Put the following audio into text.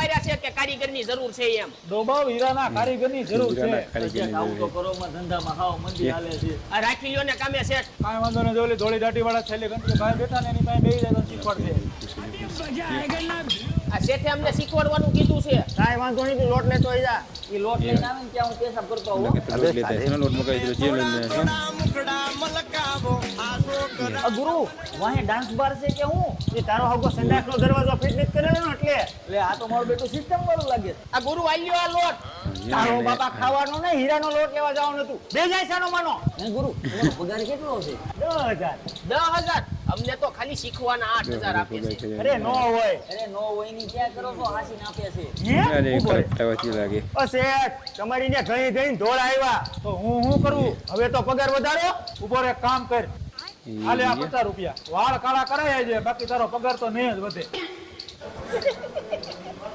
દબાર્યા છે કે કારીગરની જરૂર છે એમ. ડોબાવ હીરાના કારીગરની જરૂર છે. આવું તો છે. કરોમાં ધંધામાં હાવ મંદી હાલે છે. આ રાખી લ્યો ને કામે છે. કાંઈ વાંધો નહીં જો ધોળી દાઢી વાળા છેલ્લે ઘંટી ભાઈ બેઠા ને એની પાસે બેસી જાય તો શીખવાડશે. આ શેઠે અમને શીખવાડવાનું કીધું છે. કાંઈ વાંધો નહીં તું લોટ લેતો જા. એ લોટ લઈને આવે ને ત્યાં હું પેશાબ કરતો લોટ મગાવી દીધો, જે લઈને ગુરુ વાહે ડાન્સ બાર છે કે હું? એ તારો હગો સંડાસનો દરવાજો ફિટ ને એટલે આ તો મારું બેટું સિસ્ટમ વાળું લાગે. આ ગુરુ આલ્યો આ લોટ. તારો બાપા ખાવાનો ને હીરાનો લોટ લેવા જવાનું હતું. બે જાય સાનો માનો. હે ગુરુ તમારો પગાર કેટલો છે દસ હજાર અમને તો ખાલી શીખવાના આઠ આપે છે અરે નો હોય. અરે નો હોયની ક્યાં કરો છો? હાસી નાપે છે. અરે, correct આવવાથી લાગે. ઓ શેઠ તમારી ને ઘણી ઘણી ધોળ આવ્યા તો હું શું કરું? હવે તો પગાર વધારો. ઊભો રે કામ કર. હાલે આ પચાસ રૂપિયા. વાળ કાળા કરાય છે બાકી તારો પગાર તો નહીં જ વધે.